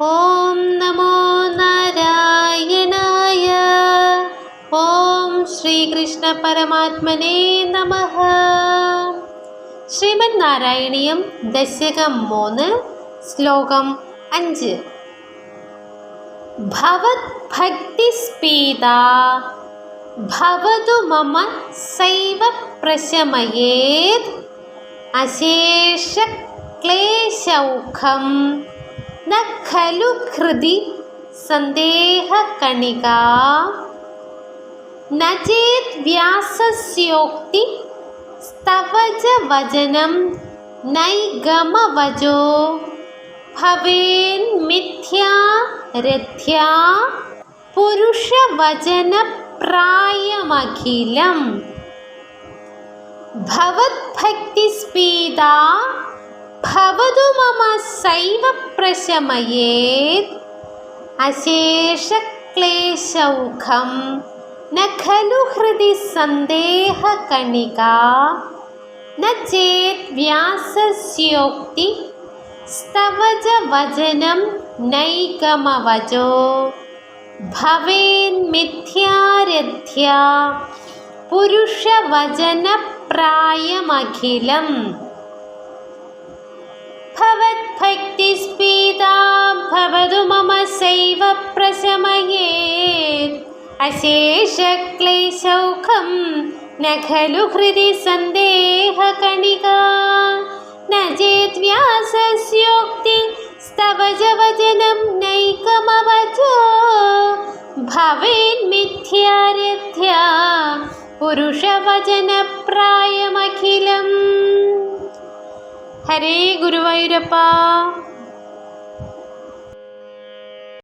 ഓം നമോ നാരായണായ. ഓം ശ്രീകൃഷ്ണ പരമാത്മനേ നമ. ശ്രീമദ് നാരായണീയം ദശകം മൂന്ന് ശ്ലോകം അഞ്ച്. ഭവത് ഭക്തിസ്പീത ഭവതു മമ സൈവ പ്രശമയേത്. അശേഷ ക്ലേശൗഖം. ന ഖലു ഹൃദി സന്ദേഹകണികാ ന ചേത് വ്യാസസ്യോക്തി സ്തവജ വചനം നൈഗമവജോ ഭവേന്മിഥ്യാ രഥ്യാ പുരുഷവചനപ്രായമഖിലം ഭവത്ഭക്തിസ്പീതാ ഭവതു മമ ശൈവ പ്രശമയേത് അശേഷക്ലേശൗഖം ന ഖലു ഹൃദി സന്ദേഹകണിക ന ചേത് വ്യാസസ്യോക്തി സ്തവജ വചനം നൈകമവചോ ഭവേന്മിഥ്യാരഥ്യാ പുരുഷവചനപ്രായമഖിലം ഭവത്ഭക്തിസ്പീതാ ഭവതു മമ സൈവ പ്രശമയേത് അശേഷക്ലേശൗഖം ന ഖലു ഹൃദി സന്ദേഹകണികാ ന ചേത് വ്യാസസ്യോക്തി സ്തവജ വചനം നൈകമവചോ. ഭവേന്മിഥ്യാരഥ്യാ പുരുഷവചനപ്രായമഖിലം. ഹരേ ഗുരുവായൂരപ്പ